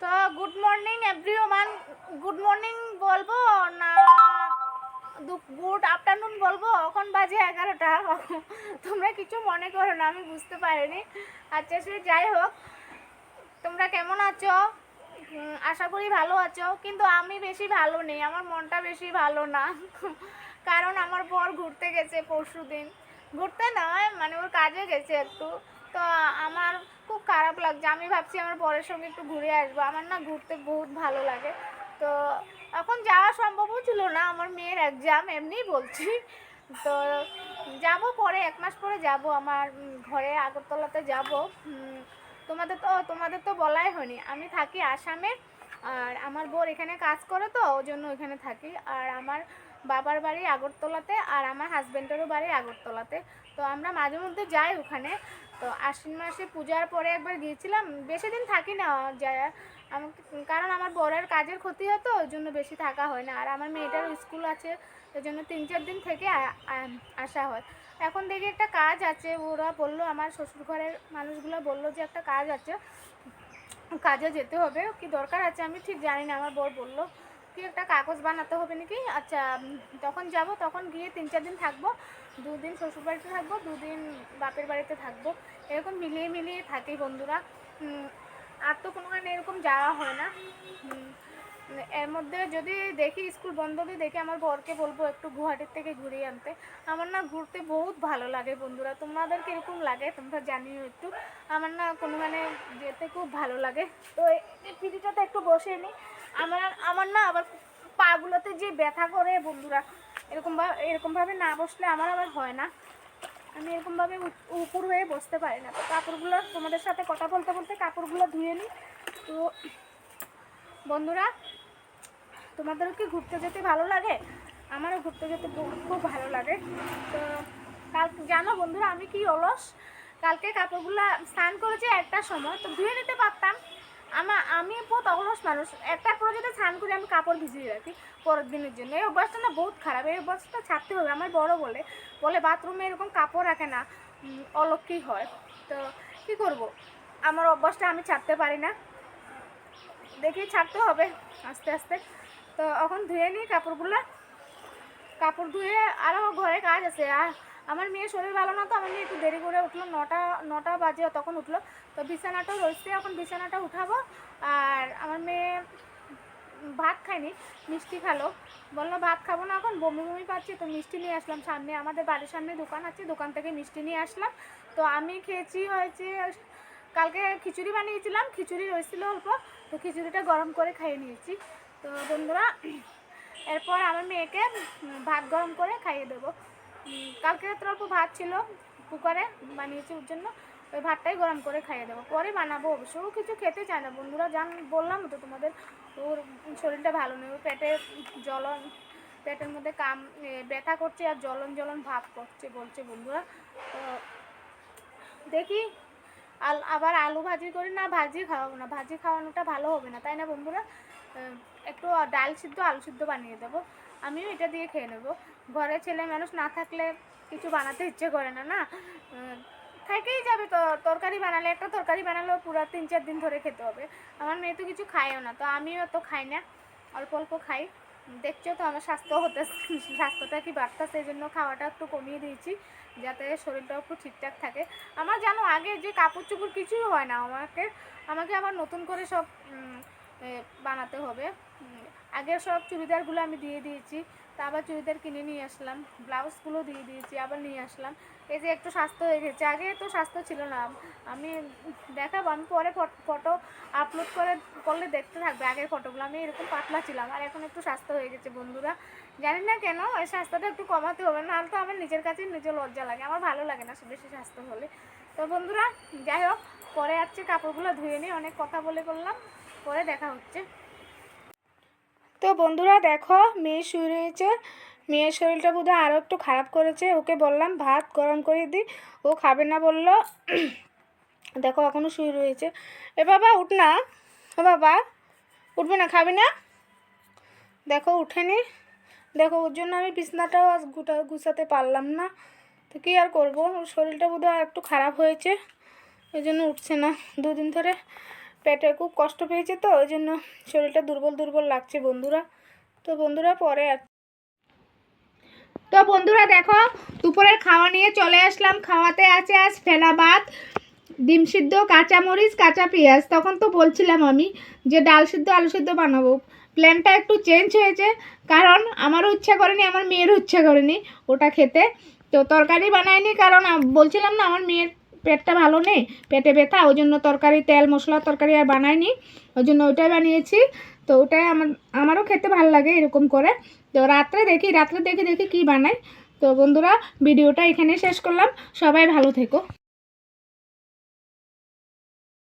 তো good morning everyone good morning বলব না গুড আফটারনুন বলব? এখন বাজে এগারোটা। তোমরা কিছু মনে করো না, আমি বুঝতে পারিনি। আচ্ছা সে যাই হোক। তোমরা কেমন আছো? আশা করি ভালো আছো। কিন্তু আমি বেশি ভালো নেই, আমার মনটা বেশি ভালো না। কারণ আমার বর ঘুরতে গেছে পরশু দিন ঘুরতে নয় মানে ওর কাজে গেছে একটু। তো আমার খুব খারাপ লাগছে। আমি ভাবছি আমার বরের সঙ্গে একটু ঘুরে আসব। আমার না ঘুরতে বহুত ভালো লাগে। তো এখন যাওয়া সম্ভবও ছিল না। আমার মেয়ের এক্সাম এমনিই বলছি। তো যাব পরে, এক মাস পরে যাব। আমার ঘরে আগরতলাতে যাব। তোমাদের তো তোমাদের তো বলাই হয়নি। আমি থাকি আসামে। আর আমার বোর এখানে কাজ করে তো, ওই জন্য ওইখানে থাকি। আর আমার বাবার বাড়ি আগরতলাতে, আর আমার হাজব্যান্ডেরও বাড়ি আগরতলাতে। তো আমরা মাঝে মধ্যে যাই ওখানে। তো আশ্বিন মাসে পূজার পরে একবার গিয়েছিলাম, বেশি দিন থাকি না যায় আমাকে কারণ আমার বরের কাজের ক্ষতি হতো, ওই জন্য বেশি থাকা হয় না। আর আমার মেয়েটারও স্কুল আছে, ওই জন্য তিন চার দিন থেকে আসা হয়। এখন দেখি একটা কাজ আছে, ওরা বলল, আমার শ্বশুর ঘরের মানুষগুলো বলল যে একটা কাজ আছে, কাজে যেতে হবে। কি দরকার আছে আমি ঠিক জানি না, আমার বর বলল। কি একটা কাগজ বানাতে হবে নাকি? আচ্ছা তখন যাব তখন গিয়ে তিন চার দিন থাকব, দুদিন শ্বশুর বাড়িতে থাকব, দুদিন বাপের বাড়িতে থাকব। এরকম মিলিয়ে মিলিয়ে থাকি বন্ধুরা। আর তো কোনো মানে এরকম যাওয়া হয় না। এর মধ্যে যদি দেখি স্কুল বন্ধ দিয়ে দেখি আমার বরকে বলব একটু গুয়াহাটির থেকে ঘুরিয়ে আনতে। আমার না ঘুরতে বহুত ভালো লাগে বন্ধুরা। তোমাদের কীরকম লাগে তোমরা জানিও একটু। আমার না কোনো মানে যেতে খুব ভালো লাগে। তো পিড়িটাতে একটু বসে নিই। আমার আমার না আবার পাগুলোতে যে ব্যথা করে বন্ধুরা এরকমভাবে এরকমভাবে না বসলে আমার আবার হয় না। আমি এরকমভাবে উপ- উপর হয়ে বসতে পারি না। তো কাপড়গুলো তোমাদের সাথে কথা বলতে বলতে কাপড়গুলো ধুয়ে নিই। তো বন্ধুরা, তোমাদেরও কি ঘুরতে যেতে ভালো লাগে? আমারও ঘুরতে যেতে খুব ভালো লাগে। তো কাল জানো বন্ধুরা, আমি কি অলস? কালকে কাপড়গুলো স্নান করেছি একটা সময়, তো ধুয়ে নিতে পারতাম। আমার, আমি বহুত অলস মানুষ। একটা করে যদি স্নান করি, আমি কাপড় ভিজিয়ে রাখি পরের দিনের জন্য। এই অভ্যাসটা না বহুত খারাপ। এই অভ্যাসটা ছাড়তে হবে। আমার বড় বলে বলে বাথরুমে এরকম কাপড় রাখে না অলক্ষী হয়। তো কি করব? আমার অভ্যাসটা আমি ছাড়তে পারি না। দেখি ছাড়তে হবে আস্তে আস্তে। তো এখন ধুয়ে নিই কাপড়গুলো। কাপড় ধুয়ে আরও ঘরে কাজ আছে। আর আমার মেয়ের শরীর ভালো না তো, আমার মেয়ে একটু দেরি করে উঠল, নটা নটা বাজে তখন উঠল। তো বিছানাটাও রয়েছে, এখন বিছানাটা উঠাবো। আর আমার মেয়ে ভাত খায়নি, মিষ্টি খালো। বলল, ভাত খাব না এখন, বমি বমি পাচ্ছি, তো মিষ্টি নিয়ে আসলাম সামনে। আমাদের বাড়ির সামনে দোকান আছে, দোকান থেকে মিষ্টি নিয়ে আসলাম। তো আমি খেয়েছি হয়েছে, কালকে খিচুড়ি বানিয়েছিলাম, খিচুড়ি রয়েছিল অল্প, তো খিচুড়িটা গরম করে খাইয়ে নিয়েছি। তো বন্ধুরা, এরপর আমার মেয়েকে ভাত গরম করে খাইয়ে দেবো। কালকে তো অল্প ভাত ছিল কুকারে বানিয়েছি ওর জন্য, ওই ভাতটাই গরম করে খাইয়ে দেবো। পরে বানাবো অবশ্য, ও কিছু খেতে চায় না। বন্ধুরা, জান, বললাম তো তোমাদের, ওর শরীরটা ভালো নেই ওর পেটে জ্বলন, পেটের মধ্যে কাম ব্যথা করছে আর জ্বলন জ্বলন ভাব করছে, বলছে বন্ধুরা। তো দেখি, আল, আবার আলু ভাজি করি না, ভাজি খাওয়াবো না। ভাজি খাওয়ানোটা ভালো হবে না, তাই না বন্ধুরা? একটু ডাল সিদ্ধ, আলু সিদ্ধ বানিয়ে দেবো। আমিও এটা দিয়ে খেয়ে নেব। ঘরে ছেলে মানুষ না থাকলে কিছু বানাতে ইচ্ছে করে না না? থেকেই যাবে তো, তরকারি বানালে, একটা তরকারি বানালেও পুরো তিন চার দিন ধরে খেতে হবে। আমার মেয়ে তো কিছু খায়ও না, তো আমিও তো খাই না, অল্প অল্প খাই। দেখছ তো আমার স্বাস্থ্য হতে, স্বাস্থ্যটা কি বাড়তেছে এই জন্য খাওয়াটা একটু কমিয়ে দিয়েছি, যাতে শরীরটাও একটু ঠিকঠাক থাকে। আমার জানো, আগে যে কাপড় চোপড় কিছুই হয় না আমাকে আমাকে আবার নতুন করে সব বানাতে হবে। আগের সব চুড়িদারগুলো আমি দিয়ে দিয়েছি। তা আবার চুড়িদার কিনে নিয়ে আসলাম, ব্লাউজগুলো দিয়ে দিয়েছি, আবার নিয়ে আসলাম। এই যে একটু স্বাস্থ্য হয়ে গেছে, আগে তো স্বাস্থ্য ছিল না। আমি দেখাবো, আমি পরে ফটো আপলোড করে, করলে দেখতে থাকবে, আগের ফটোগুলো। আমি এরকম পাতলা ছিলাম, আর এখন একটু স্বাস্থ্য হয়ে গেছে বন্ধুরা। জানি না কেন, এই স্বাস্থ্যটা একটু কমাতে হবে, নাহলে তো আমার নিজের কাছেই নিজের লজ্জা লাগে। আমার ভালো লাগে না বেশি স্বাস্থ্য হলে। তো বন্ধুরা, যাই হোক, পরে আসছে কাপড়গুলো ধুয়ে নিই অনেক কথা বলে করলাম পরে দেখা হচ্ছে। তো বন্ধুরা দেখো, মেয়ে শুয়ে রয়েছে। মেয়ের শরীরটা বোধহয় আরও একটু খারাপ করেছে। ওকে বললাম, ভাত গরম করে দিই ও খাবে না বলল। দেখো এখনও শুয়ে রয়েছে। এ বাবা, উঠ না। ও বাবা, উঠবে না, খাবি না? দেখো উঠেনি দেখো, ওর জন্য আমি বিছনাটাও আজ গুটা, গুছাতে পারলাম না। তো কী আর করব? ওর শরীরটা বোধহয় আর একটু খারাপ হয়েছে। ওই জন্য উঠছে না। দুদিন ধরে পেটে খুব কষ্ট পেয়েছে তো, ওই জন্য শরীরটা দুর্বল দুর্বল লাগছে বন্ধুরা। তো বন্ধুরা পরে তো বন্ধুরা দেখো, দুপুরের খাওয়া নিয়ে চলে আসলাম। খাওয়াতে আছে আজ ফেলা ভাত, ডিম সিদ্ধ, কাঁচামরিচ, কাঁচা পেঁয়াজ। তখন তো বলছিলাম আমি যে ডাল সিদ্ধ, আলু সিদ্ধ বানাবো। প্ল্যানটা একটু চেঞ্জ হয়েছে, কারণ আমারও ইচ্ছা করেনি, আমার মেয়েরও ইচ্ছা করেনি ওটা খেতে। তো তরকারি বানায়নি কারণ বলছিলাম না, আমার মেয়ের পেটটা ভালো নেই, পেটে ব্যথা, ওই জন্য তরকারি, তেল, মশলা তরকারি আর বানাইনি। ওই জন্য ওইটাই বানিয়েছি। তো ওটাই আমার, আমারও খেতে ভালো লাগে এরকম করে। তো রাত্রে দেখি রাত্রে দেখি দেখি কি বানাই। তো বন্ধুরা, ভিডিওটা এখানে শেষ করলাম। সবাই ভালো থেকো।